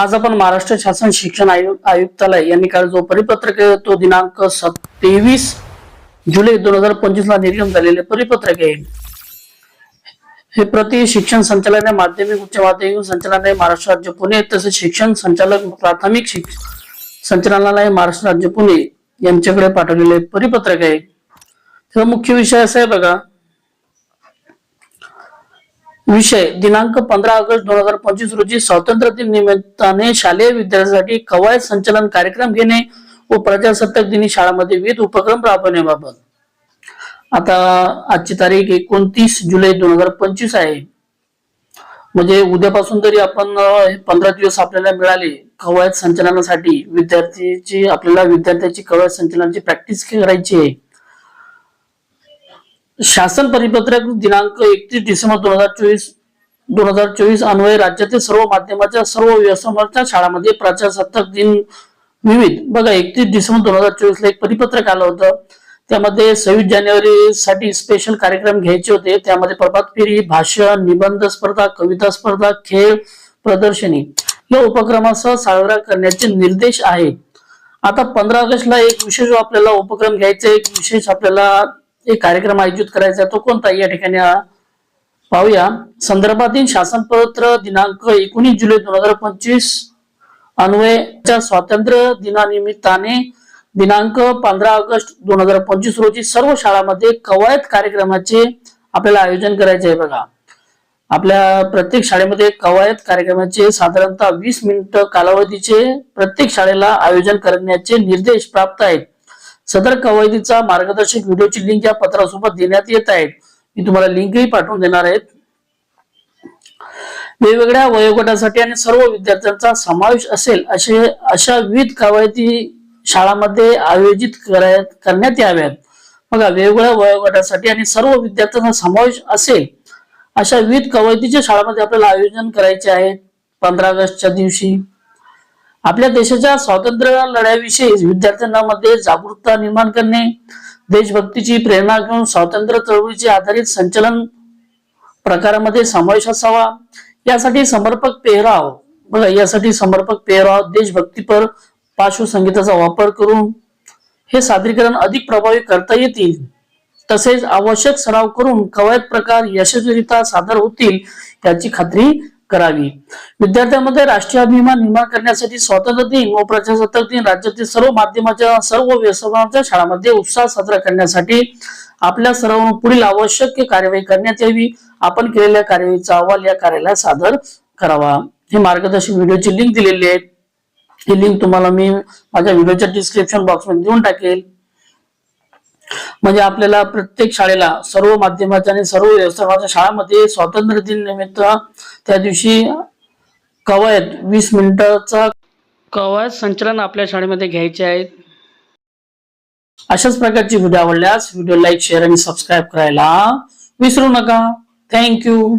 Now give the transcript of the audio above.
आज आपण महाराष्ट्र शासन शिक्षण आयु- आयुक्तालय यांनी काल जो परिपत्रक आहे तो दिनांक तेवीस जुलै दोन हजार पंचवीस ला निर्गम झालेले परिपत्रक आहे. हे प्रति शिक्षण संचालनालय माध्यमिक उच्च माध्यमिक संचालनालय महाराष्ट्र राज्य पुणे तसेच शिक्षण संचालक प्राथमिक शिक्षण संचालनालय महाराष्ट्र राज्य पुणे यांच्याकडे पाठवलेले परिपत्रक आहे. त्याचा मुख्य विषय असा आहे बघा विषय. दिनांक पंधरा ऑगस्ट दोन हजार पंचवीस रोजी स्वातंत्र्य दिन निमित्ताने शालेय विद्यार्थ्यांसाठी कवायत संचलन कार्यक्रम घेणे व प्रजासत्ताक दिनी शाळांमध्ये विविध उपक्रम राबवण्याबाबत. आता आजची तारीख एकोणतीस जुलै दोन हजार पंचवीस आहे. म्हणजे उद्यापासून तरी आपण पंधरा दिवस आपल्याला मिळाले कवायत संचलनासाठी. विद्यार्थीची आपल्याला विद्यार्थ्याची कवायत संचलनाची प्रॅक्टिस करायची आहे. शासन परिपत्रक दिनांक एकतीस डिसेंबर दोन हजार चोवीस दोन हजार चोवीस अन्वये राज्यातील सर्व माध्यमाच्या सर्व व्यवसायाच्या शाळांमध्ये प्रजासत्ताक दिन विविध. बघा एकतीस डिसेंबर दोन हजार चोवीस ला एक परिपत्रक आलं होतं. त्यामध्ये सव्वीस जानेवारी साठी स्पेशल कार्यक्रम घ्यायचे होते. त्यामध्ये प्रभात फेरी भाषण निबंध स्पर्धा कविता स्पर्धा खेळ प्रदर्शनी या उपक्रमासह साजरा करण्याचे निर्देश आहेत. आता पंधरा ऑगस्टला एक विशेष आपल्याला उपक्रम घ्यायचा एक विशेष आपल्याला एक कार्यक्रम आयोजित करायचा आहे. तो कोणता या ठिकाणी पाहूया. संदर्भातील शासनपत्र दिनांक एकोणीस जुलै दोन हजार पंचवीस अन्वयच्या स्वातंत्र्य दिनानिमित्ताने दिनांक पंधरा ऑगस्ट दोन हजार पंचवीस रोजी सर्व शाळांमध्ये कवायत कार्यक्रमाचे आपल्याला आयोजन करायचे आहे बघा. आपल्या प्रत्येक शाळेमध्ये कवायत कार्यक्रमाचे साधारणतः वीस मिनिट कालावधीचे प्रत्येक शाळेला आयोजन करण्याचे निर्देश प्राप्त आहेत. सदर कवायतीचा मार्गदर्शक व्हिडिओची लिंक या पत्रासोबत देण्यात येत आहेत. मी तुम्हाला लिंकही पाठवून देणार आहेत. वेगवेगळ्या वयोगटासाठी आणि सर्व विद्यार्थ्यांचा समावेश असेल असे अशा विविध कवायती शाळांमध्ये आयोजित करण्यात याव्यात. बघा वेगवेगळ्या वयोगटासाठी आणि सर्व विद्यार्थ्यांचा समावेश असेल अशा विविध कवायतीच्या शाळांमध्ये आपल्याला आयोजन करायचे आहे. पंधरा ऑगस्टच्या दिवशी. आपल्या देशाच्या स्वातंत्र्य लढ्याविषयी विद्यार्थ्यांना मध्ये जागरूकता निर्माण करणे देशभक्तीची प्रेरणा घेऊन स्वातंत्र्य चळवळीचे आधारित संचलन प्रकारामध्ये समावेश असावा यासाठी समर्पक पेहराव बघा यासाठी समर्पक पेहराव देशभक्तीपर पार्श्वसंगीताचा वापर करून हे सादरीकरण अधिक प्रभावी करता येतील. तसेच आवश्यक सराव करून कवायत प्रकार यशस्वीरित्या सादर होतील याची खात्री करावी. विद्यार्थ्यांमध्ये राष्ट्रीय अभिमान निर्माण करण्यासाठी स्वातंत्र्य दिन व प्रजासत्ताक दिन राज्यातील सर्व माध्यमाच्या सर्व व्यवसायाच्या शाळांमध्ये उत्साह साजरा करण्यासाठी आपल्या सर्वांना पुढील आवश्यक कार्यवाही करण्यात यावी. आपण केलेल्या कार्यवाहीचा अहवाल या कार्यालयात सादर करावा. हे मार्गदर्शक व्हिडिओची लिंक दिलेली आहे. ही लिंक तुम्हाला मी माझ्या व्हिडिओच्या डिस्क्रिप्शन बॉक्समध्ये देऊन टाकेल. म्हणजे आपल्याला प्रत्येक शाळेला सर्व माध्यमाच्या आणि सर्व व्यवसायाच्या शाळांमध्ये स्वातंत्र्य दिन निमित्त त्या दिवशी कवायत वीस मिनिटाचा कवायत संचलन आपल्या शाळेमध्ये घ्यायचे आहेत. अशाच प्रकारची व्हिडिओ आवडल्यास व्हिडिओ लाईक शेअर आणि सबस्क्राईब करायला विसरू नका. थँक्यू.